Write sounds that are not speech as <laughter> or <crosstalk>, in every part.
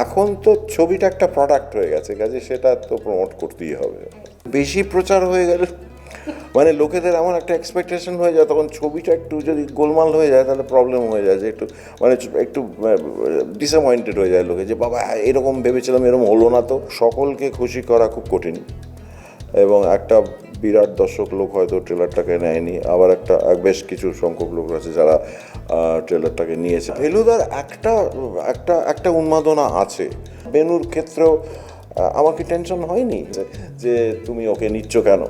এখন তো ছবিটা একটা প্রোডাক্ট হয়ে গেছে, কাজে সেটা তো প্রমোট করতেই হবে। বেশি প্রচার হয়ে গেলে মানে লোকেদের এমন একটা এক্সপেকটেশন হয়ে যায়, তখন ছবিটা একটু যদি গোলমাল হয়ে যায়, তাহলে প্রবলেম হয়ে যায় যে একটু মানে একটু ডিসঅ্যাপয়েন্টেড হয়ে যায় লোকে যে, বাবা, এরকম ভেবেছিলাম, এরকম হলো না তো। সকলকে খুশি করা খুব কঠিন। এবং একটা বিরাট দর্শক লোক হয়তো ট্রেলারটাকে নেয়নি। আবার একটা বেশ কিছু সংখ্যক লোক আছে যারা ট্রেলারটাকে নিয়েছে। ফেলুদার একটা একটা একটা উন্মাদনা আছে। বেনুর ক্ষেত্রেও আমাকে টেনশন হয়নি যে তুমি ওকে নিচ্ছ কেন?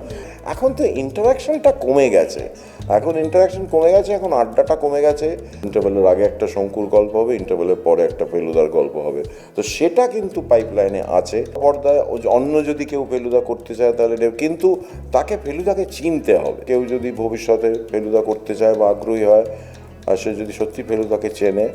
এখন তো ইন্টারাকশনটা কমে গেছে। এখন ইন্টারাকশন কমে গেছে, এখন আড্ডাটা কমে গেছে। ইন্টারভেলের আগে একটা শঙ্কুর গল্প হবে ইন্টারভেলের পরে একটা ফেলুদার গল্প হবে। তো সেটা কিন্তু পাইপলাইনে আছে। পর্দায় অন্য যদি কেউ ফেলুদা করতে চায়, তাহলে কিন্তু তাকে ফেলুদাকে চিনতে হবে। কেউ যদি ভবিষ্যতে ফেলুদা করতে চায় বা আগ্রহী হয়, আর সে যদি সত্যি ফেলুদাকে চেনে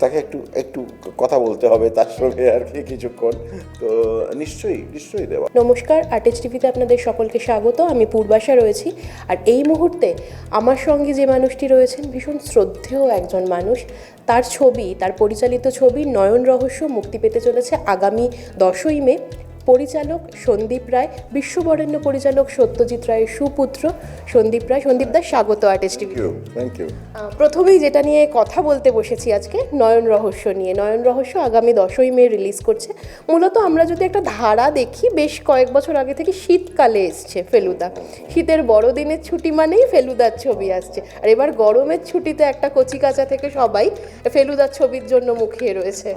তাকে একটু একটু কথা বলতে হবে তার সঙ্গে আর কি কিছুক্ষণ। তো নিশ্চয়ই নিশ্চয়ই দেওয়া নমস্কার আর্টিস্ট টিভিতে আপনাদের সকলকে স্বাগত। আমি পূর্বাশা রয়েছি। আর এই মুহূর্তে আমার সঙ্গে যে মানুষটি রয়েছেন, ভীষণ শ্রদ্ধেয় একজন মানুষ। তার ছবি, তার পরিচালিত ছবি নয়ন রহস্য মুক্তি পেতে চলেছে আগামী দশই মে। পরিচালক সন্দীপ রায় বিশ্ববরেণ্য পরিচালক সত্যজিৎ রায়ের সুপুত্র সন্দীপ রায়। সন্দীপ দাস স্বাগত আর্টিস্ট টিভি থ্যাংক ইউ প্রথমেই যেটা নিয়ে কথা বলতে বসেছি আজকে নয়ন রহস্য নিয়ে। নয়ন রহস্য আগামী দশই মে রিলিজ করছে। মূলত আমরা যদি একটা ধারা দেখি বেশ কয়েক বছর আগে থেকে শীতকালে এসছে ফেলুদা। শীতের বড়দিনের ছুটি মানেই ফেলুদার ছবি আসছে। আর এবার গরমের ছুটিতে একটা কচিকাচা থেকে সবাই ফেলুদার ছবির জন্য মুখিয়ে রয়েছে।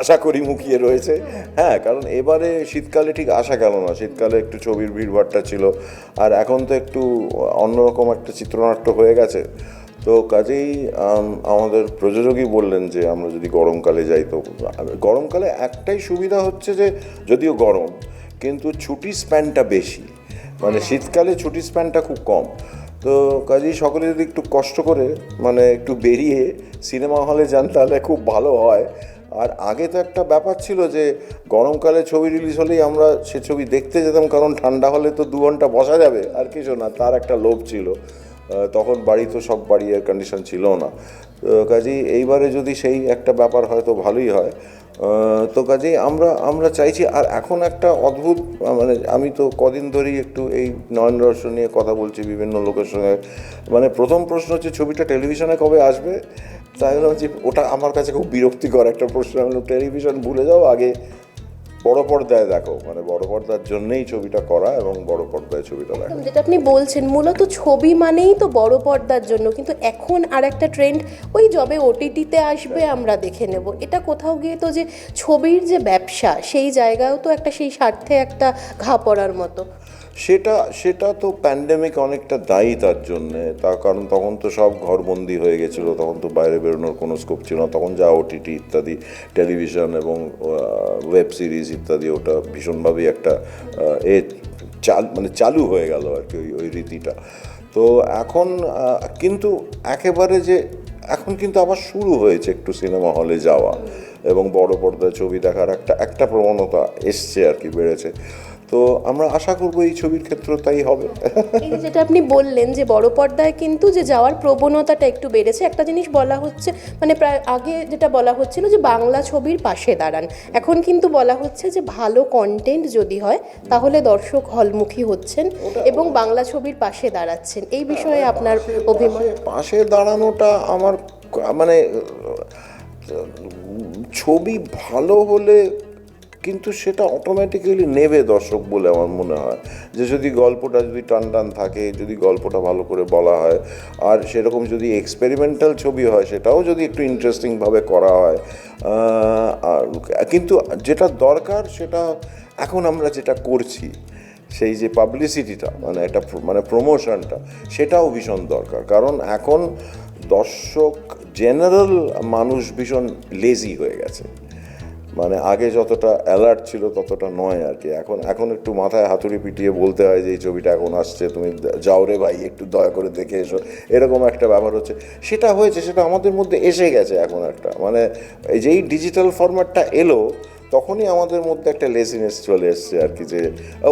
আশা করি মুখিয়ে রয়েছে। হ্যাঁ কারণ এবারে শীতকালে ঠিক আসা গেল না। শীতকালে একটু ছবির ভিড়ভাট্টা ছিল। আর এখন তো একটু অন্যরকম একটা চিত্রনাট্য হয়ে গেছে। তো কাজেই আমাদের প্রযোজকই বললেন যে আমরা যদি গরমকালে যাই তো গরমকালে একটাই সুবিধা হচ্ছে যে যদিও গরম কিন্তু ছুটি স্প্যানটা বেশি। মানে শীতকালে ছুটি স্প্যানটা খুব কম। তো কাজেই সকলে যদি একটু কষ্ট করে মানে একটু বেরিয়ে সিনেমা হলে যান তাহলে খুব ভালো হয়। আর আগে তো একটা ব্যাপার ছিল যে গরমকালে ছবি রিলিজ হলেই আমরা সে ছবি দেখতে যেতাম, কারণ ঠান্ডা হলে তো দু ঘণ্টা বসা যাবে। আর কিছু না, তার একটা লোভ ছিল। তখন বাড়ি তো সব বাড়ি এয়ার কন্ডিশন ছিল না। কাজেই এইবারে যদি সেই একটা ব্যাপার হয় তো ভালোই হয় তো কাজেই আমরা আমরা চাইছি, আর এখন একটা অদ্ভুত মানে আমি তো কদিন ধরেই একটু এই নয়ন রহস্য নিয়ে কথা বলছি বিভিন্ন লোকের সঙ্গে। মানে প্রথম প্রশ্ন হচ্ছে, ছবিটা টেলিভিশনে কবে আসবে? তাই বললাম যে ওটা আমার কাছে খুব বিরক্তিকর একটা প্রশ্ন। আমি টেলিভিশন ভুলে যাও, আগে বড় পর্দায় দেখো মানে বড় পর্দার জন্যই ছবিটা করা এবং বড় পর্দায় ছবিটা দেখা যেটা আপনি বলছেন মূলত ছবি মানেই তো বড় পর্দার জন্য কিন্তু এখন আর একটা ট্রেন্ড ওই যবে ওটিটিতে আসবে আমরা দেখে নেব। এটা কোথাও গিয়ে তো যে ছবির যে ব্যবসা সেই জায়গায়ও তো একটা সেই স্বার্থে একটা ঘা পড়ার মতো। সেটা সেটা তো প্যান্ডেমিক অনেকটা দায়ী তার জন্যে। তার কারণ তখন তো সব ঘরবন্দি হয়ে গেছিল, তখন তো বাইরে বেরোনোর কোনো স্কোপ ছিল না। তখন যা ওটিটি ইত্যাদি টেলিভিশন এবং ওয়েব সিরিজ ইত্যাদি, ওটা ভীষণভাবেই একটা এ চাল মানে চালু হয়ে গেল আর কি ওই ওই রীতিটা। তো এখন কিন্তু একেবারে যে, এখন কিন্তু আবার শুরু হয়েছে একটু সিনেমা হলে যাওয়া। এবং বড় পর্দায় ছবি দেখার একটা একটা প্রবণতা এসছে আর কি, বেড়েছে। তো আমরা আশা করব এই ছবির ক্ষেত্রে তাই হবে। এই যেটা আপনি বললেন যে বড় পর্দায় কিন্তু যে যাওয়ার প্রবণতাটা একটু বেড়েছে একটা জিনিস বলা হচ্ছে মানে প্রায় আগে যেটা বলা হচ্ছিল যে বাংলা ছবির পাশে দাঁড়ান। এখন কিন্তু বলা হচ্ছে যে ভালো কন্টেন্ট যদি হয় তাহলে দর্শক হলমুখী হচ্ছেন এবং বাংলা ছবির পাশে দাঁড়াচ্ছেন। এই বিষয়ে আপনার অভিমত? পাশে- পাশে দাঁড়ানোটা আমার মানে ছবি ভালো হলে কিন্তু সেটা অটোমেটিক্যালি নেবে দর্শক বলে আমার মনে হয়। যে যদি গল্পটা যদি টান টান থাকে, যদি গল্পটা ভালো করে বলা হয়, আর সেরকম যদি এক্সপেরিমেন্টাল ছবি হয়, সেটাও যদি একটু ইন্টারেস্টিংভাবে করা হয় আর কিন্তু যেটা দরকার সেটা এখন আমরা যেটা করছি, সেই যে পাবলিসিটিটা মানে একটা মানে প্রমোশনটা সেটাও ভীষণ দরকার। কারণ এখন দর্শক জেনারেল মানুষ ভীষণ লেজি হয়ে গেছে। মানে আগে যতটা অ্যালার্ট ছিল ততটা নয় আর কি। এখন এখন একটু মাথায় হাতুড়ি পিটিয়ে বলতে হয় যে, এই ছবিটা এখন আসছে, তুমি যাও রে ভাই, একটু দয়া করে দেখে এসো। এরকম একটা ব্যাপার হচ্ছে। সেটা হয়েছে, সেটা আমাদের মধ্যে এসে গেছে এখন একটা। মানে এই যেই ডিজিটাল ফরম্যাটটা এলো তখনই আমাদের মধ্যে একটা লেজিনেস চলে এসছে আর কি যে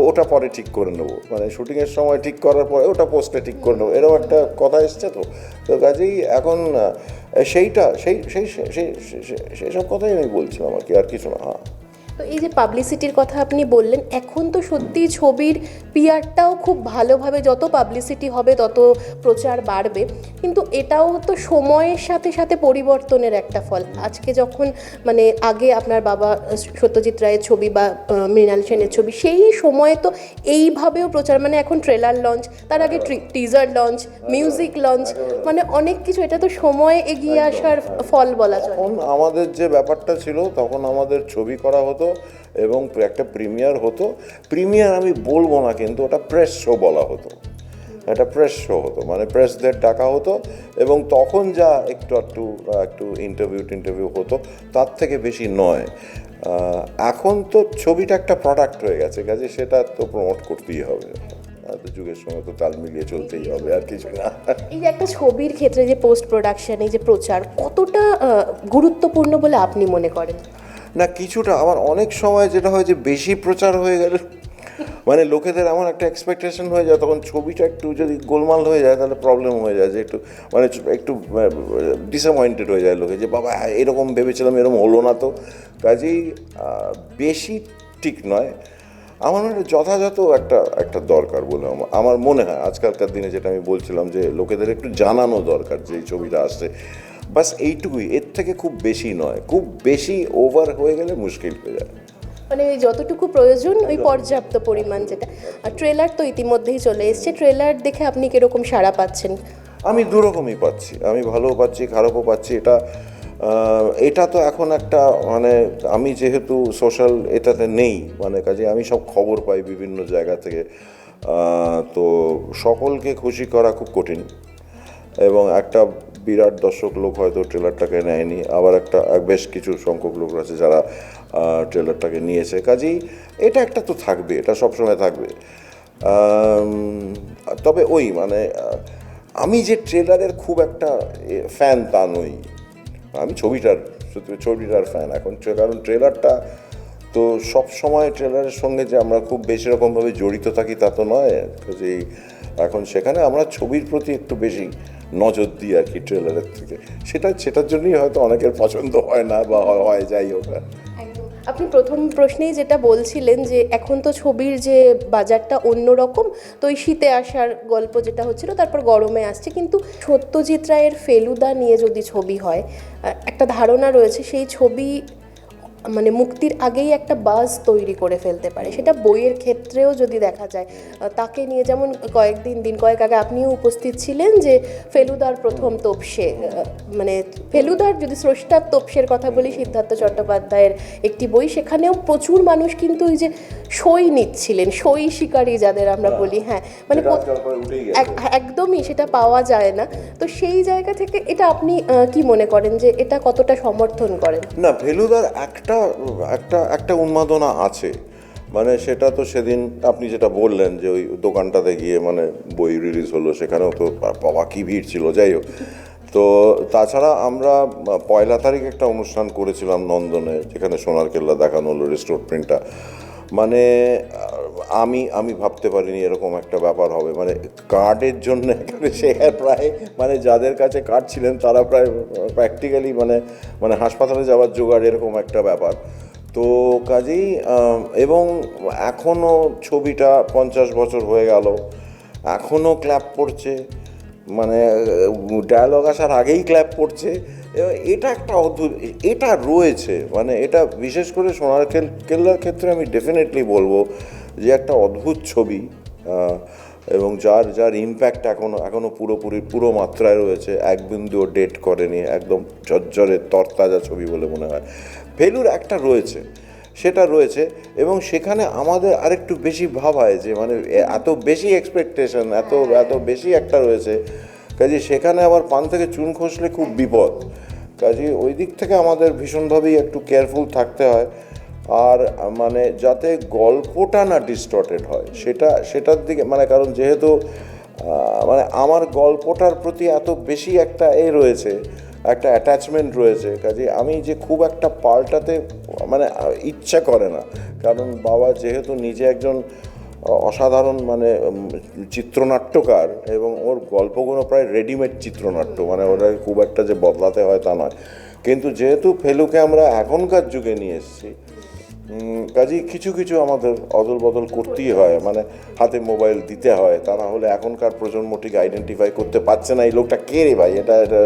ওটা পরে ঠিক করে নেব মানে শুটিংয়ের সময় ঠিক করার পরে ওটা পোস্টে ঠিক করে নেব এরকম একটা কথা এসছে তো তো কাজেই এখন সেইটা সেই সেই সেই- সেসব কথাই আমি বলছিলাম আর কি আর কিছু না হ্যাঁ তো এই যে পাবলিসিটির কথা আপনি বললেন, এখন তো সত্যি ছবির পিয়ারটাও খুব ভালোভাবে যত পাবলিসিটি হবে তত প্রচার বাড়বে। কিন্তু এটাও তো সময়ের সাথে সাথে পরিবর্তনের একটা ফল। আজকে যখন মানে আগে আপনার বাবা সত্যজিৎ রায়ের ছবি বা মৃণাল সেনের ছবি, সেই সময়ে তো এইভাবেও প্রচার মানে এখন ট্রেলার লঞ্চ তার আগে টিজার লঞ্চ মিউজিক লঞ্চ মানে অনেক কিছু, এটা তো সময়ে এগিয়ে আসার ফল বলা তখন আমাদের যে ব্যাপারটা ছিল, তখন আমাদের ছবি করা হতো এবং একটা প্রিমিয়ার হতো। প্রিমিয়ার আমি বলব না কিন্তু ওটা প্রেস শো বলা হতো। একটা প্রেস শো হতো। মানে প্রেসদের ডাকা হতো এবং তখন যা একটু একটু একটু ইন্টারভিউ টিন্টারভিউ হতো, তার থেকে বেশি নয়। এখন তো ছবিটা একটা প্রোডাক্ট হয়ে গেছে। কাজে সেটা তো প্রমোট করতেই হবে। তো যুগের সঙ্গে তো তাল মিলিয়ে চলতেই হবে, আর কিছু না। এই একটা ছবির ক্ষেত্রে যে পোস্ট প্রোডাকশন এই যে প্রচার, কতটা গুরুত্বপূর্ণ বলে আপনি মনে করেন? না, কিছুটা আমার অনেক সময় যেটা হয় যে বেশি প্রচার হয়ে গেলে মানে লোকেদের এমন একটা এক্সপেকটেশন হয়ে যায়, তখন ছবিটা একটু যদি গোলমাল হয়ে যায়, তাহলে প্রবলেম হয়ে যায় যে একটু মানে একটু ডিসঅ্যাপয়েন্টেড হয়ে যায় লোকে যে, বাবা, এরকম ভেবেছিলাম, এরকম হলো না তো। কাজেই বেশি ঠিক নয়। আমার মনে যথাযথ একটা একটা দরকার বলে আমার- আমার মনে হয়। আজকালকার দিনে যেটা আমি বলছিলাম যে, লোকেদের একটু জানানো দরকার যে, এই ছবিটা আসছে। বাস এইটুকুই। এর থেকে খুব বেশি নয়। খুব বেশি ওভার হয়ে গেলে মুশকিল হয়ে যায়। মানে ওই যতটুকু প্রয়োজন ওই পর্যাপ্ত পরিমাণ যেটা। আর ট্রেলার তো ইতিমধ্যেই চলে এসছে। ট্রেলার দেখে আপনি কীরকম সাড়া পাচ্ছেন? আমি দুরকমই পাচ্ছি। আমি ভালোও পাচ্ছি খারাপও পাচ্ছি। এটা এটা তো এখন একটা মানে আমি যেহেতু সোশ্যাল এটাতে নেই মানে কাজে আমি সব খবর পাই বিভিন্ন জায়গা থেকে। তো সকলকে খুশি করা খুব কঠিন। এবং একটা বিরাট দর্শক লোক হয়তো ট্রেলারটাকে নেয়নি, আবার একটা বেশ কিছু সংখ্যক লোক আছে যারা ট্রেলারটাকে নিয়েছে। কাজেই এটা একটা তো থাকবে, এটা সবসময় থাকবে। তবে ওই মানে আমি যে ট্রেলারের খুব একটা ফ্যান তা নই। আমি ছবিটার ছবিটার ফ্যান এখন কারণ ট্রেলারটা তো সব সময় ট্রেলারের সঙ্গে যে আমরা খুব বেশি রকমভাবে জড়িত থাকি তা তো নয়। যে এখন সেখানে আমরা ছবির প্রতি একটু বেশি নজর দিই আর কি ট্রেলারের থেকে। সেটা, সেটার জন্যই হয়তো অনেকের পছন্দ হয় না বা হয়- যাই হোক। আপনি প্রথম প্রশ্নেই যেটা বলছিলেন যে, এখন তো ছবির যে বাজারটা অন্যরকম, তো ওই শীতে আসার গল্প যেটা হচ্ছিল, তারপর গরমে আসছে। কিন্তু সত্যজিৎ রায়ের ফেলুদা নিয়ে যদি ছবি হয় একটা ধারণা রয়েছে, সেই ছবি মানে মুক্তির আগেই একটা বাজ তৈরি করে ফেলতে পারে। সেটা বইয়ের ক্ষেত্রেও যদি দেখা যায় তাকে নিয়ে যেমন কয়েকদিন দিন কয়েক আগে আপনিও উপস্থিত ছিলেন যে ফেলুদার প্রথম তোপসে মানে ফেলুদার যদি স্রষ্টার তোপসের কথা বলি সিদ্ধার্থ চট্টোপাধ্যায়ের একটি বই সেখানেও প্রচুর মানুষ কিন্তু ওই যে সই নিচ্ছিলেন সই শিকারী যাদের আমরা বলি হ্যাঁ মানে। এক- একদমই সেটা পাওয়া যায় না। তো সেই জায়গা থেকে এটা আপনি কি মনে করেন যে এটা কতটা সমর্থন করেন? না ফেলুদার একটা একটা একটা একটা উন্মাদনা আছে। মানে সেটা তো সেদিন আপনি যেটা বললেন যে ওই দোকানটাতে গিয়ে মানে বই রিলিজ হলো, সেখানেও তো বাবা কী ভিড় ছিল, যাই হোক। তো তাছাড়া আমরা পয়লা তারিখ একটা অনুষ্ঠান করেছিলাম নন্দনে, যেখানে সোনার কেল্লা দেখানো হলো রেস্টোর প্রিন্টটা মানে আমি আমি ভাবতে পারিনি এরকম একটা ব্যাপার হবে। মানে কার্ডের জন্য এখানে প্রায় মানে যাদের কাছে কার্ড ছিলেন তারা প্রায় প্র্যাকটিক্যালি মানে মানে হাসপাতালে যাওয়ার জোগাড় এরকম একটা ব্যাপার। তো কাজেই এবং এখনও ছবিটা পঞ্চাশ বছর হয়ে গেল। এখনও ক্ল্যাপ পড়ছে। মানে ডায়ালগ আসার আগেই ক্ল্যাপ পড়ছে। এটা একটা অদ্ভুত, এটা রয়েছে। মানে এটা বিশেষ করে সোনার কেল- কেল্লার ক্ষেত্রে আমি ডেফিনেটলি বলব যে একটা অদ্ভুত ছবি এবং যার যার ইম্প্যাক্ট এখনও এখনও পুরোপুরি, পুরো মাত্রায় রয়েছে। এক বিন্দুও ডেট করেনি, একদম ঝরঝরে, তরতাজা ছবি বলে মনে হয়। ফেলুর একটা রয়েছে, সেটা রয়েছে, এবং সেখানে আমাদের আরেকটু বেশি ভাবায় যে মানে এত বেশি এক্সপেকটেশন এত এত বেশি একটা রয়েছে। কাজে সেখানে আবার পান থেকে চুন খসলে খুব বিপদ। কাজে ওই দিক থেকে আমাদের ভীষণভাবেই একটু কেয়ারফুল থাকতে হয়। আর মানে যাতে গল্পটা না ডিস্টর্টেড হয়, সেটা, সেটার দিকে মানে কারণ যেহেতু মানে আমার গল্পটার প্রতি এত বেশি একটা এ রয়েছে, একটা অ্যাটাচমেন্ট রয়েছে, কাজে আমি যে খুব একটা পাল্টাতে মানে ইচ্ছা করে না, কারণ বাবা যেহেতু নিজে একজন অসাধারণ মানে চিত্রনাট্যকার এবং ওর গল্পগুলো প্রায় রেডিমেড চিত্রনাট্য মানে ওটা খুব একটা যে বদলাতে হয় তা নয়, কিন্তু যেহেতু ফেলুকে আমরা এখনকার যুগে নিয়ে এসেছি কাজেই কিছু কিছু আমাদের অদল বদল করতেই হয় মানে হাতে মোবাইল দিতে হয় তা না হলে এখনকার প্রজন্ম ঠিক আইডেন্টিফাই করতে পারছে না, এই লোকটা কে রে ভাই? এটা এটা,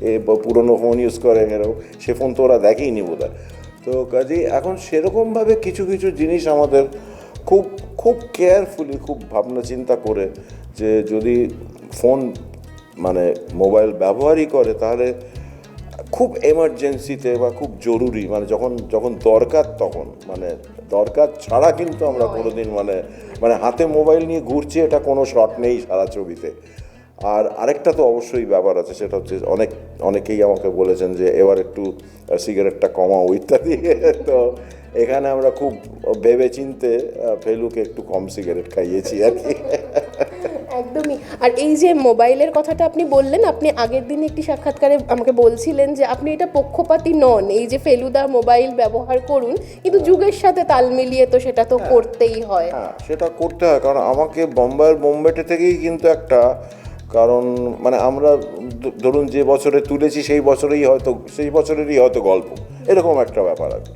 এ পুরনো ফোন ইউজ করে এরকম সে ফোন তো ওরা দেখেইনি বোধ তো কাজেই এখন সেরকমভাবে কিছু কিছু জিনিস আমাদের খুব খুব কেয়ারফুলি খুব ভাবনা চিন্তা করে যে যদি ফোন মানে মোবাইল ব্যবহারই করে, তাহলে খুব এমার্জেন্সিতে বা খুব জরুরি মানে যখন যখন দরকার তখন মানে দরকার ছাড়া কিন্তু আমরা কোনোদিন মানে মানে হাতে মোবাইল নিয়ে ঘুরছি এটা কোনো শট নেই সারা ছবিতে। আর আরেকটা তো অবশ্যই ব্যাপার আছে সেটা হচ্ছে অনেক অনেকেই আমাকে বলেছেন যে এবার একটু সিগারেটটা কমাও ইত্যাদি। <laughs> তো এখানে আমরা খুব ভেবে চিনতে ফেলুকে একটু কম সিগারেট খাইয়েছি আর কি। <laughs> একদমই। আর এই যে মোবাইলের কথাটা আপনি বললেন আপনি আগের দিন একটি সাক্ষাৎকারে আমাকে বলছিলেন যে আপনি এটা পক্ষপাতী নন। এই যে ফেলুদা মোবাইল ব্যবহার করুন কিন্তু যুগের সাথে তাল মিলিয়ে তো সেটা তো করতেই হয়। হ্যাঁ সেটা করতে হয়। কারণ আমাকে বোম্বাইয়ের বোম্বেটে থেকেই কিন্তু একটা কারণ মানে আমরা ধরুন যে বছরে তুলেছি সেই বছরেই হয়তো সেই বছরেরই হয়তো গল্প। এরকম একটা ব্যাপার আছে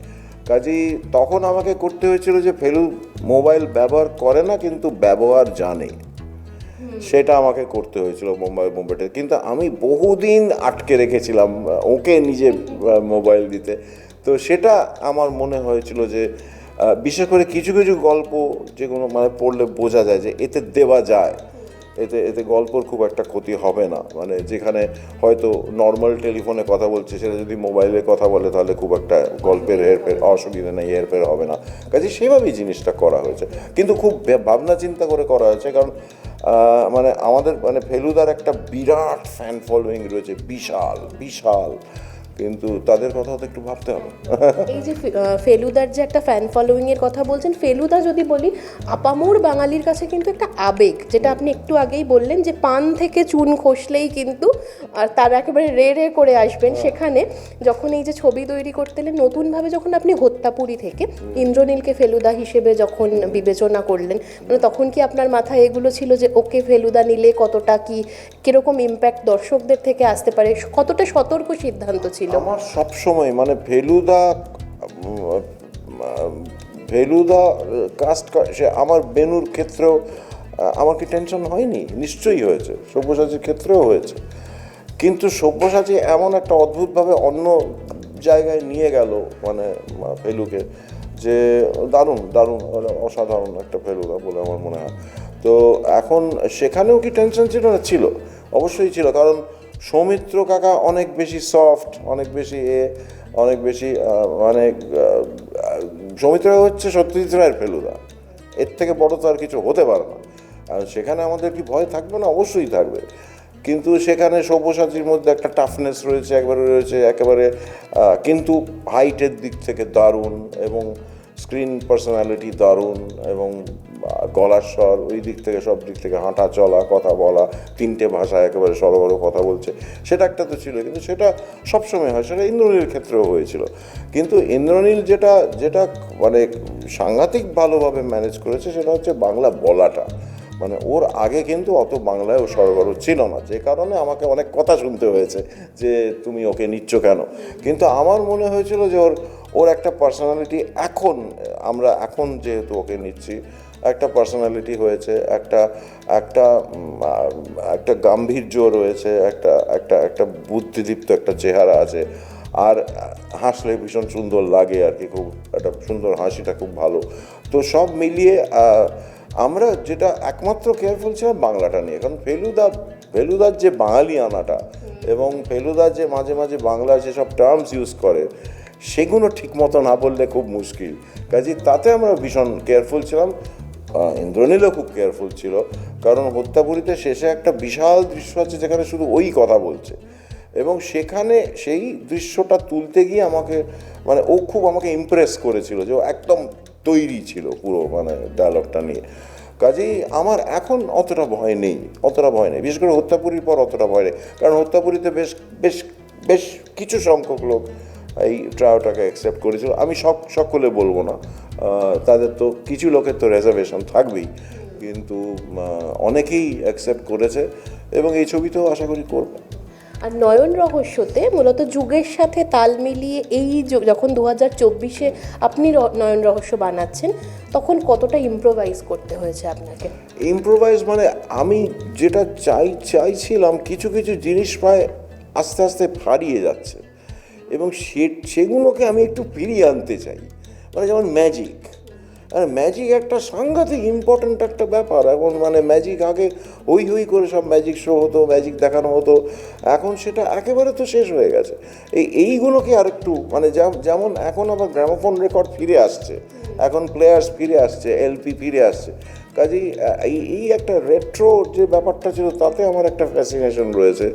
কাজেই তখন আমাকে করতে হয়েছিল যে ফেলু মোবাইল ব্যবহার করে না কিন্তু ব্যবহার জানে। সেটা আমাকে করতে হয়েছিল মুম্বাই বোম্বেতে কিন্তু আমি বহুদিন আটকে রেখেছিলাম, ওকে নিজে মোবাইল দিতে। তো সেটা আমার মনে হয়েছিল যে বিশেষ করে কিছু কিছু গল্প যেগুলো মানে পড়লে বোঝা যায় যে এতে দেওয়া যায়। এতে এতে গল্পর খুব একটা ক্ষতি হবে না। মানে যেখানে হয়তো নর্মাল টেলিফোনে কথা বলছে, সেটা যদি মোবাইলে কথা বলে, তাহলে খুব একটা গল্পের হেরফের, অসুবিধা নেই, হেরফের হবে না। কাজে সেভাবেই জিনিসটা করা হয়েছে। কিন্তু খুব ভাবনা চিন্তা করে করা হয়েছে, কারণ মানে আমাদের মানে ফেলুদার একটা বিরাট ফ্যান ফলোয়িং রয়েছে বিশাল বিশাল। কিন্তু তাদের কথা তো একটু ভাবতে হবে। এই যে ফেলুদার যে একটা ফ্যান ফলোয়িং এর কথা বলছেন, ফেলুদা যদি বলি, আপামোর বাঙালির কাছে কিন্তু একটা আবেগ, যেটা আপনি একটু আগেই বললেন যে পান থেকে চুন খসলেই কিন্তু, আর তার একেবারে রে রে করে আসবেন সেখানে। যখন এই যে ছবি তৈরি করতে এলেন, নতুনভাবে যখন আপনি হত্যাপুরী থেকে, ইন্দ্রনীলকে ফেলুদা হিসেবে যখন বিবেচনা করলেন মানে তখন কি আপনার মাথায় এগুলো ছিল যে, ওকে, ফেলুদা নিলে কতটা কি, কীরকম ইম্প্যাক্ট দর্শকদের থেকে আসতে পারে? কতটা সতর্ক সিদ্ধান্ত ছিল? আমার সবসময় মানে ফেলুদা ফেলুদা কাস্ট সে আমার বেনুর ক্ষেত্রেও আমার কি টেনশন হয়নি? নিশ্চয়ই হয়েছে। সব্যসাচীর ক্ষেত্রেও হয়েছে। কিন্তু সব্যসাচী এমন একটা অদ্ভুতভাবে অন্য জায়গায় নিয়ে গেল মানে ফেলুকে যে দারুণ দারুণ মানে অসাধারণ একটা ফেলুদা বলে আমার মনে হয়। তো এখন সেখানেও কি টেনশন ছিল না? ছিল। অবশ্যই ছিল। কারণ সৌমিত্র কাকা অনেক বেশি সফট অনেক বেশি এ, অনেক বেশি মানে সৌমিত্র হচ্ছে সত্যজিৎ রায়ের ফেলুদা। এর থেকে বড় তো আর কিছু হতে পারে না। আর সেখানে আমাদের কি ভয় থাকবে না? অবশ্যই থাকবে। কিন্তু সেখানে সব্যসাচীর মধ্যে একটা টাফনেস রয়েছে, একবারে রয়েছে একেবারে কিন্তু হাইটের দিক থেকে দারুণ এবং স্ক্রিন পার্সোনালিটি দারুণ এবং গলার স্বর ওই দিক থেকে, সব দিক থেকে, হাঁটা, চলা, কথা বলা, তিনটে ভাষায় একেবারে সরবরাহ কথা বলছে, সেটা একটা তো ছিল, কিন্তু সেটা সবসময় হয়, সেটা ইন্দ্রনীলের ক্ষেত্রেও হয়েছিল। কিন্তু ইন্দ্রনীল যেটা যেটা মানে সাংঘাতিক ভালোভাবে ম্যানেজ করেছে, সেটা হচ্ছে বাংলা বলাটা। মানে ওর আগে কিন্তু অত বাংলায় ও সরবরাহ ছিল না, যে কারণে আমাকে অনেক কথা শুনতে হয়েছে, যে তুমি ওকে নিচ্ছ কেন? কিন্তু আমার মনে হয়েছিল যে ওর ওর একটা পার্সোনালিটি এখন আমরা এখন যেহেতু ওকে নিচ্ছি একটা পার্সোনালিটি হয়েছে একটা একটা একটা গাম্ভীর্য রয়েছে একটা একটা একটা বুদ্ধিদীপ্ত একটা চেহারা আছে আর হাসলে ভীষণ সুন্দর লাগে আর কি খুব একটা সুন্দর হাসিটা খুব ভালো। তো সব মিলিয়ে আমরা যেটা একমাত্র কেয়ারফুল ছিলাম বাংলাটা নিয়ে কারণ ফেলুদা ফেলুদার যে বাঙালি আনাটা এবং ফেলুদা যে মাঝে মাঝে বাংলায় যেসব টার্মস ইউজ করে সেগুলো ঠিক মতো না বললে খুব মুশকিল। কাজে তাতে আমরা ভীষণ কেয়ারফুল ছিলাম। ইন্দ্রনীলও খুব কেয়ারফুল ছিল। কারণ হত্যাপুরীতে শেষে একটা বিশাল দৃশ্য আছে যেখানে শুধু ওই কথা বলছে। এবং সেখানে সেই দৃশ্যটা তুলতে গিয়ে আমাকে মানে ও খুব আমাকে ইমপ্রেস করেছিল যে ও একদম তৈরি ছিল পুরো মানে ডায়লগটা নিয়ে। কাজেই আমার এখন অতটা ভয় নেই, অতটা ভয় নেই। বিশেষ করে হত্যাপুরীর পর অতটা ভয় নেই। কারণ হত্যাপুরীতে বেশ বেশ বেশ কিছু সংখ্যক লোক এই ট্রায়োটাকে অ্যাকসেপ্ট করেছিল। আমি সব সকলে বলব না। তাদের তো কিছু লোকের তো রেজার্ভেশন থাকবেই। কিন্তু অনেকেই অ্যাকসেপ্ট করেছে এবং এই ছবিতেও আশা করি করবে। আর নয়ন রহস্যতে মূলত যুগের সাথে তাল মিলিয়ে এই যখন দু হাজার চব্বিশে আপনি নয়ন রহস্য বানাচ্ছেন তখন কতটা ইম্প্রোভাইজ করতে হয়েছে আপনাকে? ইম্প্রোভাইজ মানে আমি যেটা চাই চাইছিলাম কিছু কিছু জিনিস প্রায় আস্তে আস্তে হারিয়ে যাচ্ছে। এবং সে, সেগুলোকে আমি একটু ফিরিয়ে আনতে চাই। মানে যেমন ম্যাজিক আর ম্যাজিক একটা সাংঘাতিক ইম্পর্ট্যান্ট একটা ব্যাপার। এখন মানে ম্যাজিক আগে হই হই করে সব ম্যাজিক শো হতো ম্যাজিক দেখানো হতো। এখন সেটা একেবারে তো শেষ হয়ে গেছে। এই, এইগুলোকে আর একটু মানে যেম- যেমন এখন আবার গ্রামোফোন রেকর্ড ফিরে আসছে। এখন প্লেয়ার্স ফিরে আসছে এলপি ফিরে আসছে। কাজেই এই এই একটা রেট্রো যে ব্যাপারটা ছিল তাতে আমার একটা ফ্যাসিনেশন রয়েছে।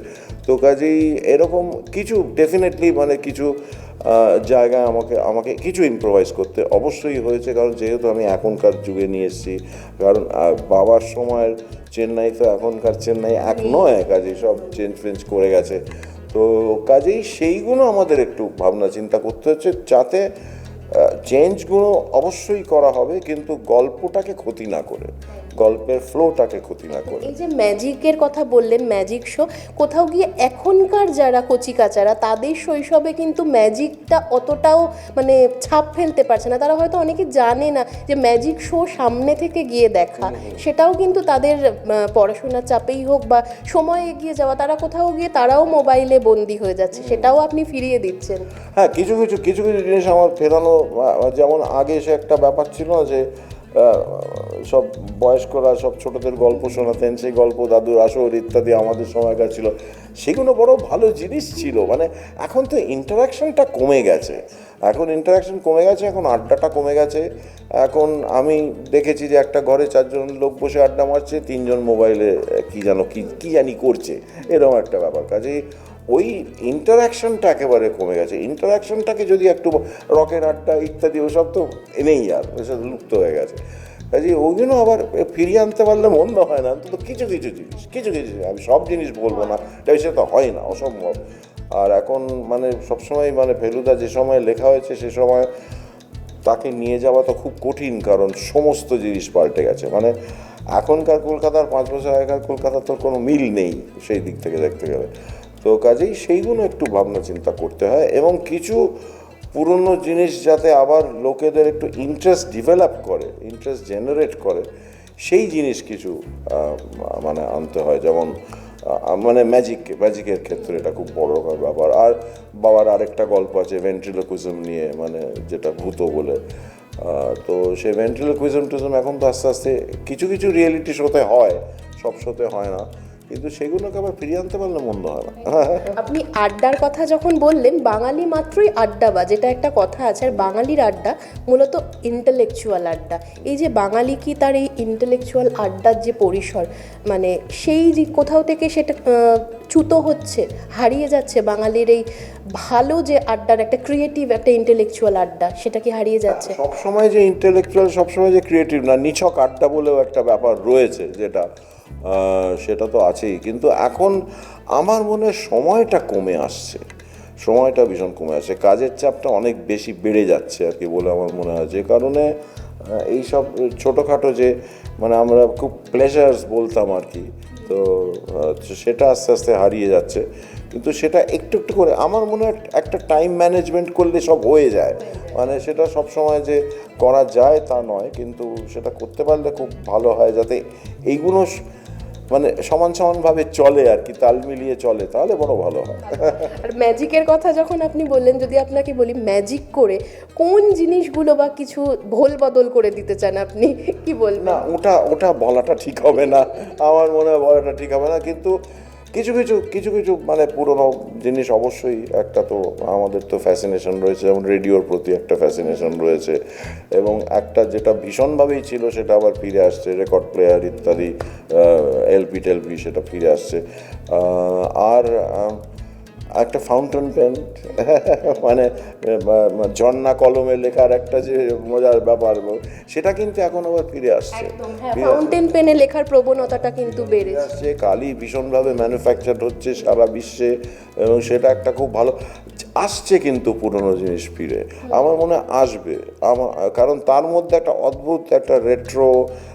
তো কাজেই এরকম কিছু ডেফিনেটলি মানে কিছু জায়গায় আমাকে আমাকে কিছু ইম্প্রোভাইজ করতে অবশ্যই হয়েছে কারণ যেহেতু আমি এখনকার যুগে নিয়ে এসেছি কারণ বাবার সময়ের চেন্নাই তো এখনকার চেন্নাই এক নয় কাজেই সব চেঞ্জ ফেঞ্জ করে গেছে। তো কাজেই সেইগুলো আমাদের একটু ভাবনা চিন্তা করতে হচ্ছে যাতে চেঞ্জগুলো অবশ্যই করা হবে কিন্তু গল্পটাকে ক্ষতি না করে। গল্পের ফ্লোটাকে ক্ষতি না করে। এই যে ম্যাজিকের কথা বললেন ম্যাজিক শো কোথাও গিয়ে এখনকার যারা কচিকাচারা তাদের শৈশবে কিন্তু ম্যাজিকটা অতটাও মানে ছাপ ফেলতে পারছে না। তারা হয়তো অনেকে জানে না যে ম্যাজিক শো সামনে থেকে গিয়ে দেখা। সেটাও কিন্তু তাদের পড়াশোনার চাপেই হোক বা সময় এগিয়ে যাওয়া তারা কোথাও গিয়ে তারাও মোবাইলে বন্দি হয়ে যাচ্ছে। সেটাও আপনি ফিরিয়ে দিচ্ছেন। হ্যাঁ কিছু কিছু কিছু কিছু জিনিস আমার ফেরানো যেমন আগে সে একটা ব্যাপার ছিল যে সব বয়স্করা, সব ছোটদের গল্প শোনাতেন, সেই গল্প, দাদুর আসর ইত্যাদি আমাদের সময়কার ছিল। সেগুলো বড় ভালো জিনিস ছিল। মানে এখন তো ইন্টারাকশনটা কমে গেছে। এখন ইন্টারাকশন কমে গেছে, এখন আড্ডাটা কমে গেছে। এখন আমি দেখেছি যে একটা ঘরে চারজন লোক বসে আড্ডা মারছে, তিনজন মোবাইলে কি জানো, কি কি জানি করছে। এরকম একটা ব্যাপার। কাজে ওই ইন্টারাকশনটা একেবারে কমে গেছে। ইন্টারাকশনটাকে যদি একটু রকের আড্ডা ইত্যাদি, ওসব তো এনেই আর ওসব লুপ্ত হয়ে গেছে। কাজে ওইগুলো আবার ফিরিয়ে আনতে পারলে মন্দ হয় না। অন্তত কিছু কিছু জিনিস, কিছু কিছু জিনিস। আমি সব জিনিস বলব না, তাই সেটা হয় না, অসম্ভব। আর এখন মানে সবসময় মানে ফেলুদা যে সময় লেখা হয়েছে সে সময় তাকে নিয়ে যাওয়া তো খুব কঠিন, কারণ সমস্ত জিনিস পাল্টে গেছে। মানে এখনকার কলকাতার পাঁচ বছর আগেকার কলকাতার তো কোনো মিল নেই সেই দিক থেকে দেখতে গেলে। তো কাজেই সেইগুলো একটু ভাবনা চিন্তা করতে হয় এবং কিছু পুরনো জিনিস যাতে আবার লোকেদের একটু ইন্টারেস্ট ডেভেলপ করে ইন্টারেস্ট জেনারেট করে, সেই জিনিস কিছু মানে আনতে হয়। যেমন মানে ম্যাজিক ম্যাজিকের ক্ষেত্রে এটা খুব বড় রকমের ব্যাপার। আর বাবার আরেকটা গল্প আছে ভেন্ট্রিলোকুইজম নিয়ে মানে যেটা ভূত বলে। তো সেই ভেন্ট্রিলোকুইজম টুইজম এখন তো আস্তে আস্তে কিছু কিছু রিয়েলিটি শোতে হয়, সব শোতে হয় না। কিন্তু সেগুলোকে আবার ফিরিয়ে আনতে পারলে মন্দ হয় না। আপনি আড্ডার কথা যখন বললেন বাঙালি মাত্রই আড্ডা বা যেটা একটা কথা আছে। আর বাঙালির আড্ডা মূলত ইন্টেলেকচুয়াল আড্ডা। এই যে বাঙালি কি তার এই ইন্টেলেকচুয়াল আড্ডার যে পরিসর মানে সেই যে কোথাও থেকে সেটা চ্যুত হচ্ছে হারিয়ে যাচ্ছে বাঙালির এই ভালো যে আড্ডার একটা ক্রিয়েটিভ একটা ইন্টেলেকচুয়াল আড্ডা সেটা কি হারিয়ে যাচ্ছে? সবসময় যে ইন্টেলেকচুয়াল সবসময় যে ক্রিয়েটিভ না নিছক আড্ডা বলেও একটা ব্যাপার রয়েছে যেটা সেটা তো আছেই। কিন্তু এখন আমার মনে সময়টা কমে আসছে। সময়টা ভীষণ কমে আসছে। কাজের চাপটা অনেক বেশি বেড়ে যাচ্ছে আর কি বলে আমার মনে হয়। যে কারণে এই এইসব ছোটোখাটো যে মানে আমরা খুব প্লেজার্স বলতাম আর কি। তো সেটা আস্তে আস্তে হারিয়ে যাচ্ছে। কিন্তু সেটা একটু একটু করে আমার মনে হয় একটা টাইম ম্যানেজমেন্ট করলে সব হয়ে যায়। মানে সেটা সব সময় যে করা যায় তা নয় কিন্তু সেটা করতে পারলে খুব ভালো হয় যাতে এইগুলো মানে সমান সমানভাবে চলে আর কি তাল মিলিয়ে চলে তাহলে বড় ভালো হয়। আর ম্যাজিকের কথা যখন আপনি বললেন যদি আপনাকে বলি ম্যাজিক করে কোন জিনিসগুলো বা কিছু ভোল বদল করে দিতে চান আপনি কি বলবেন? না ওটা ওটা বলাটা ঠিক হবে না। আমার মনে হয় বলাটা ঠিক হবে না কিন্তু কিছু কিছু কিছু কিছু মানে পুরনো জিনিস অবশ্যই একটা তো আমাদের তো ফ্যাসিনেশন রয়েছে, যেমন রেডিওর প্রতি একটা ফ্যাসিনেশন রয়েছে এবং একটা যেটা ভীষণভাবেই ছিল সেটা আবার ফিরে আসছে রেকর্ড প্লেয়ার ইত্যাদি এলপি টেলপি সেটা ফিরে আসছে। আর একটা ফাউন্টেন পেন <laughs> মানে ঝর্ণা কলমে লেখার একটা যে মজার ব্যাপার সেটা কিন্তু এখন আবার ফিরে আসছে। হ্যাঁ ফাউন্টেন পেনে লেখার প্রবণতাটা কিন্তু বেড়েছে। আসছে কালি ভীষণভাবে ম্যানুফ্যাকচার হচ্ছে সারা বিশ্বে এবং সেটা একটা খুব ভালো আসছে কিন্তু পুরনো জিনিস ফিরে। আমার মনে আসবে। আমার কারণ তার মধ্যে একটা অদ্ভুত একটা রেট্রো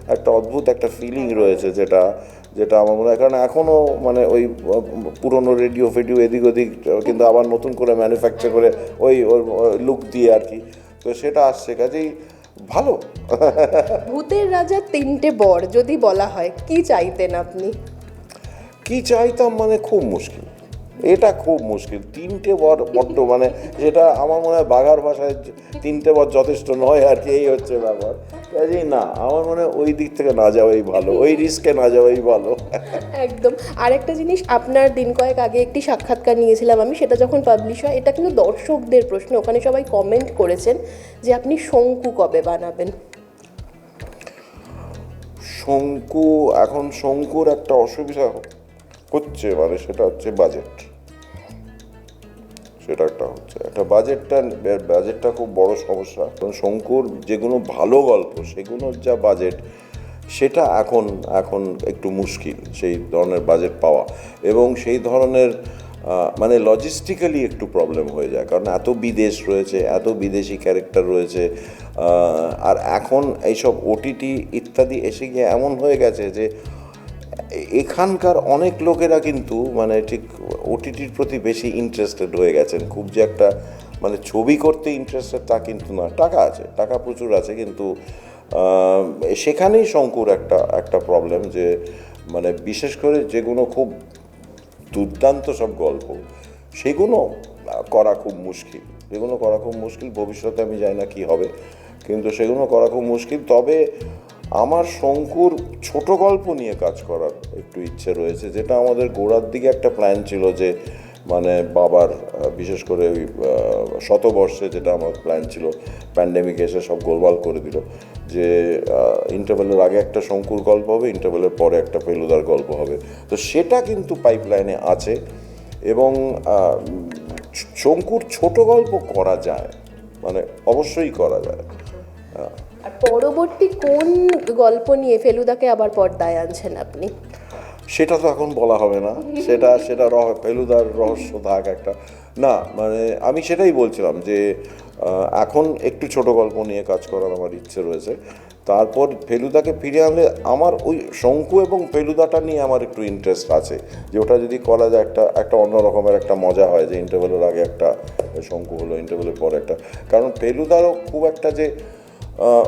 একটা অদ্ভুত একটা ফিলিং রয়েছে যেটা যেটা আমার মনে হয়। কারণ এখনও মানে ওই পুরনো রেডিও ফেডিও এদিক ওদিক কিন্তু আবার নতুন করে ম্যানুফ্যাকচার করে ওই ওর লুক দিয়ে আর কি। তো সেটা আসছে কাজেই ভালো। ভূতের রাজা তিনটে বর যদি বলা হয় কি চাইতেন আপনি? কি চাইতাম মানে খুব মুশকিল। এটা খুব মুশকিল। তিনটে বর বড্ড মানে যেটা আমার মনে হয় বাঘার ভাষায় তিনটে বর যথেষ্ট নয় আর কি এই হচ্ছে ব্যাপার। কাজেই না আমার মনে হয় ওই দিক থেকে না যাওয়াই ভালো ওই রিস্কে না যাওয়াই ভালো। একদম। আরেকটা জিনিস আপনার দিন কয়েক আগে একটি সাক্ষাৎকার নিয়েছিলাম আমি সেটা যখন পাবলিশ হয় এটা কিন্তু দর্শকদের প্রশ্ন ওখানে সবাই কমেন্ট করেছেন যে আপনি শঙ্কু কবে বানাবেন? শঙ্কু এখন শঙ্কুর একটা অসুবিধা হচ্ছে মানে সেটা হচ্ছে বাজেট সেটা একটা হচ্ছে। একটা বাজেটটা বাজেটটা খুব বড় সমস্যা। কারণ শঙ্কুর যেগুলো ভালো গল্প, সেগুলোর যা বাজেট সেটা এখন এখন একটু মুশকিল সেই ধরনের বাজেট পাওয়া। এবং সেই ধরনের মানে লজিস্টিক্যালি একটু প্রবলেম হয়ে যায়। কারণ এত বিদেশ রয়েছে, এত বিদেশি ক্যারেক্টার রয়েছে আর এখন এইসব ওটিটি ইত্যাদি এসে গিয়ে এমন হয়ে গেছে যে এখানকার অনেক লোকেরা কিন্তু মানে ঠিক ওটিটির প্রতি বেশি ইন্টারেস্টেড হয়ে গেছেন। খুব যে একটা মানে ছবি করতে ইন্টারেস্টেড তা কিন্তু না। টাকা আছে, টাকা প্রচুর আছে কিন্তু সেখানেই শঙ্কুর একটা একটা প্রবলেম যে মানে বিশেষ করে যেগুলো খুব দুর্দান্ত সব গল্প, সেগুলো করা খুব মুশকিল। সেগুলো করা খুব মুশকিল, ভবিষ্যতে আমি জানি না কি হবে, কিন্তু সেগুলো করা খুব মুশকিল। তবে আমার শঙ্কুর ছোট গল্প নিয়ে কাজ করার একটু ইচ্ছে রয়েছে, যেটা আমাদের গোড়ার দিকে একটা প্ল্যান ছিল যে মানে বাবার বিশেষ করে ওই শতবর্ষে যেটা আমার প্ল্যান ছিল প্যান্ডেমিক এসে সব গোলমাল করে দিল, যে ইন্টারভেলের আগে একটা শঙ্কুর গল্প হবে ইন্টারভেলের পরে একটা ফেলুদার গল্প হবে। তো সেটা কিন্তু পাইপলাইনে আছে এবং শঙ্কুর ছোট গল্প করা যায় মানে অবশ্যই করা যায়। আর পরবর্তী কোন গল্প নিয়ে ফেলুদাকে আবার পর্দায় আনছেন আপনি? সেটা তো এখন বলা হবে না। সেটা সেটা রহ, ফেলুদার রহস্য থাক একটা। না মানে আমি সেটাই বলছিলাম যে এখন একটু ছোট গল্প নিয়ে কাজ করার আমার ইচ্ছে রয়েছে। তারপর ফেলুদাকে ফিরে আনলে আমার ওই শঙ্কু এবং ফেলুদাটা নিয়ে আমার একটু ইন্টারেস্ট আছে। যে ওটা যদি করা যায় একটা একটা অন্য রকমের একটা মজা হয় যে ইন্টারভেলের আগে একটা শঙ্কু হলো ইন্টারভেলের পরে একটা। কারণ ফেলুদারও খুব একটা যে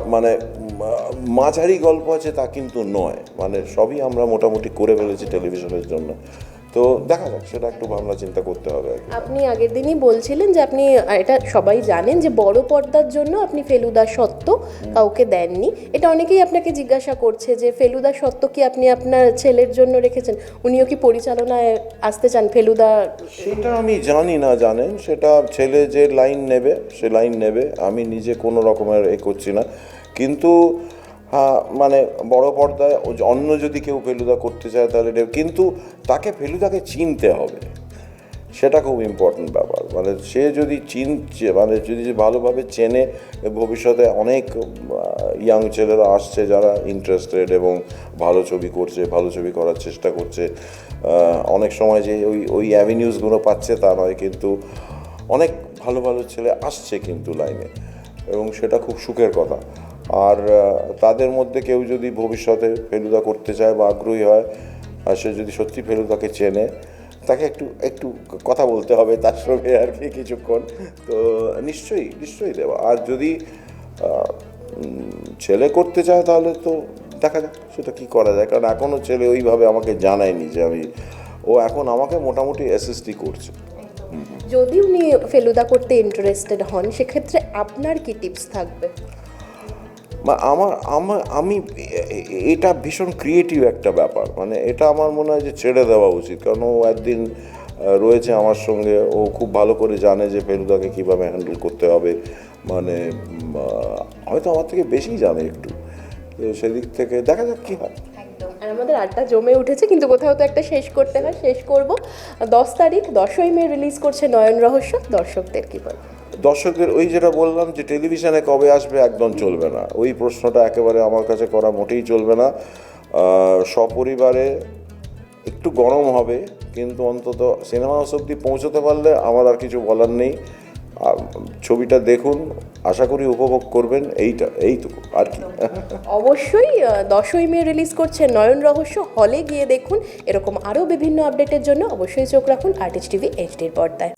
মানে মাঝারি গল্প আছে তা কিন্তু নয়। মানে সবই আমরা মোটামুটি করে ফেলেছি টেলিভিশনের জন্য। তো দেখা যাক সেটা একটু ভাবনা চিন্তা করতে হবে আপনি আগের দিনই বলছিলেন যে আপনি এটা সবাই জানেন যে বড় পর্দার জন্য আপনি ফেলুদা সত্ত্ব কাউকে দেননি। এটা অনেকেই আপনাকে জিজ্ঞাসা করছে যে ফেলুদা সত্ত্ব কি আপনি আপনার ছেলের জন্য রেখেছেন? উনিও কি পরিচালনায় আসতে চান ফেলুদা? সেটা আমি জানি না জানেন। সেটা ছেলে যে লাইন নেবে সে লাইন নেবে। আমি নিজে কোনো রকমের এ করছি না। কিন্তু হ্যাঁ মানে বড় পর্দায় অন্য যদি কেউ ফেলুদা করতে চায় তাহলে কিন্তু তাকে ফেলুদাকে চিনতে হবে। সেটা খুব ইম্পর্টেন্ট ব্যাপার। মানে সে যদি চিনছে মানে যদি ভালোভাবে চেনে, ভবিষ্যতে অনেক ইয়াং ছেলেরা আসছে যারা ইন্টারেস্টেড এবং ভালো ছবি করছে, ভালো ছবি করার চেষ্টা করছে। অনেক সময় যে ওই ওই অ্যাভিনিউসগুলো পাচ্ছে তা নয়, কিন্তু অনেক ভালো ভালো ছেলে আসছে কিন্তু লাইনে এবং সেটা খুব সুখের কথা। আর তাদের মধ্যে কেউ যদি ভবিষ্যতে ফেলুদা করতে চায় বা আগ্রহী হয় আর সে যদি সত্যি ফেলুদাকে চেনে, তাকে একটু একটু কথা বলতে হবে তার সঙ্গে আর কি কিছুক্ষণ। তো নিশ্চয়ই নিশ্চয়ই দেওয়া আর যদি ছেলে করতে চায় তাহলে তো দেখা যাক সেটা কী করা যায়। কারণ এখনও ছেলে ওইভাবে আমাকে জানায়নি যে আমি, ও এখন আমাকে মোটামুটি এসএসটি করছে। যদি উনি ফেলুদা করতে ইন্টারেস্টেড হন, সেক্ষেত্রে আপনার কি টিপস থাকবে? আমার আমার, আমি, এটা ভীষণ ক্রিয়েটিভ একটা ব্যাপার। মানে এটা আমার মনে হয় যে ছেড়ে দেওয়া উচিত। কারণ ও একদিন রয়েছে আমার সঙ্গে। ও খুব ভালো করে জানে যে ফেলুদাকে কীভাবে হ্যান্ডেল করতে হবে। মানে হয়তো আমার থেকে বেশি জানে একটু। তো সেদিক থেকে দেখা যাক কী হয়। আর আমাদের আড্ডা জমে উঠেছে, কিন্তু কোথাও তো একটা শেষ করতে হয়। শেষ করব দশ তারিখ, দশই মে রিলিজ করছে নয়ন রহস্য। দর্শকদের কি বল দর্শকদের ওই যেটা বললাম যে টেলিভিশনে কবে আসবে একদম চলবে না। ওই প্রশ্নটা একেবারে আমার কাছে করা মোটেই চলবে না। সপরিবারে একটু গরম হবে, কিন্তু অন্তত সিনেমা হাউস অব্দি পৌঁছতে পারলে আমার আর কিছু বলার নেই। ছবিটা দেখুন, আশা করি উপভোগ করবেন, এইটা, এইটুকু, আর কি। অবশ্যই দশই মে রিলিজ করছে নয়ন রহস্য, হলে গিয়ে দেখুন, এরকম আরও বিভিন্ন আপডেটের জন্য অবশ্যই চোখ রাখুন আর্টিস্ট টিভি এইচডির পর্দায়।